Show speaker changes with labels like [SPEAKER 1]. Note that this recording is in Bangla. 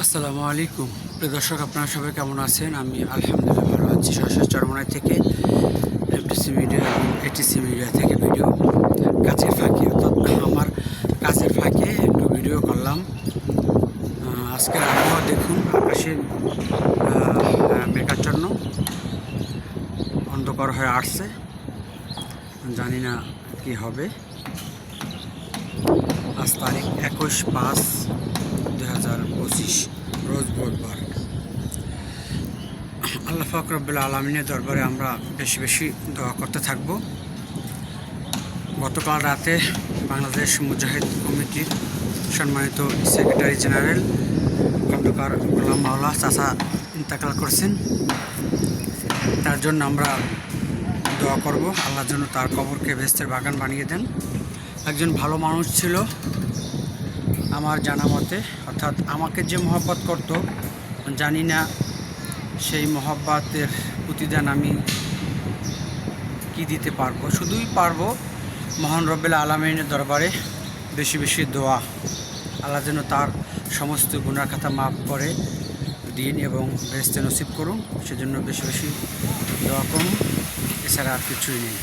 [SPEAKER 1] আসসালামু আলাইকুম। প্রিয় দর্শক, আপনারা সবাই কেমন আছেন? আমি আলহামদুলিল্লাহ ভালো আছি। সরাসরি চরমনাই থেকে এফটিসি মিডিয়া এবং এটিসি মিডিয়া থেকে ভিডিও কাজের ফাঁকে। অর্থাৎ আমার কাজের ফাঁকে একটু ভিডিও করলাম। আজকে আবহাওয়া দেখুন, আকাশে মেঘাচ্ছন্ন অন্ধকার হয়ে আসছে। জানি না কি হবে। আজ তারিখ একুশ পাঁচ আল্লাহ ফকরবুল আলমিনের দরবারে আমরা বেশি বেশি দোয়া করতে থাকব। গতকাল রাতে বাংলাদেশ মুজাহিদ কমিটির সম্মানিত সেক্রেটারি জেনারেল খন্দকার গোলাম মাওলা চাচা ইন্তেকাল করছেন। তার জন্য আমরা দোয়া করব। আল্লাহর জন্য তার কবরকে বেস্তের বাগান বানিয়ে দেন। একজন ভালো মানুষ ছিল আমার জানা মতে, অর্থাৎ আমাকে যে মহব্বত করত, জানি না সেই মহব্বতের প্রতিদান আমি কি দিতে পারব? শুধুই পারব মহান রব্বেল আলমিনের দরবারে বেশি বেশি দোয়া। আল্লাহ যেন তার সমস্ত গুণার খাতা মাফ করে দিন এবং বেহেস্তে নসিব করুন, সেজন্য বেশি বেশি দোয়া করুন, এছাড়া আর কিছুই নেই।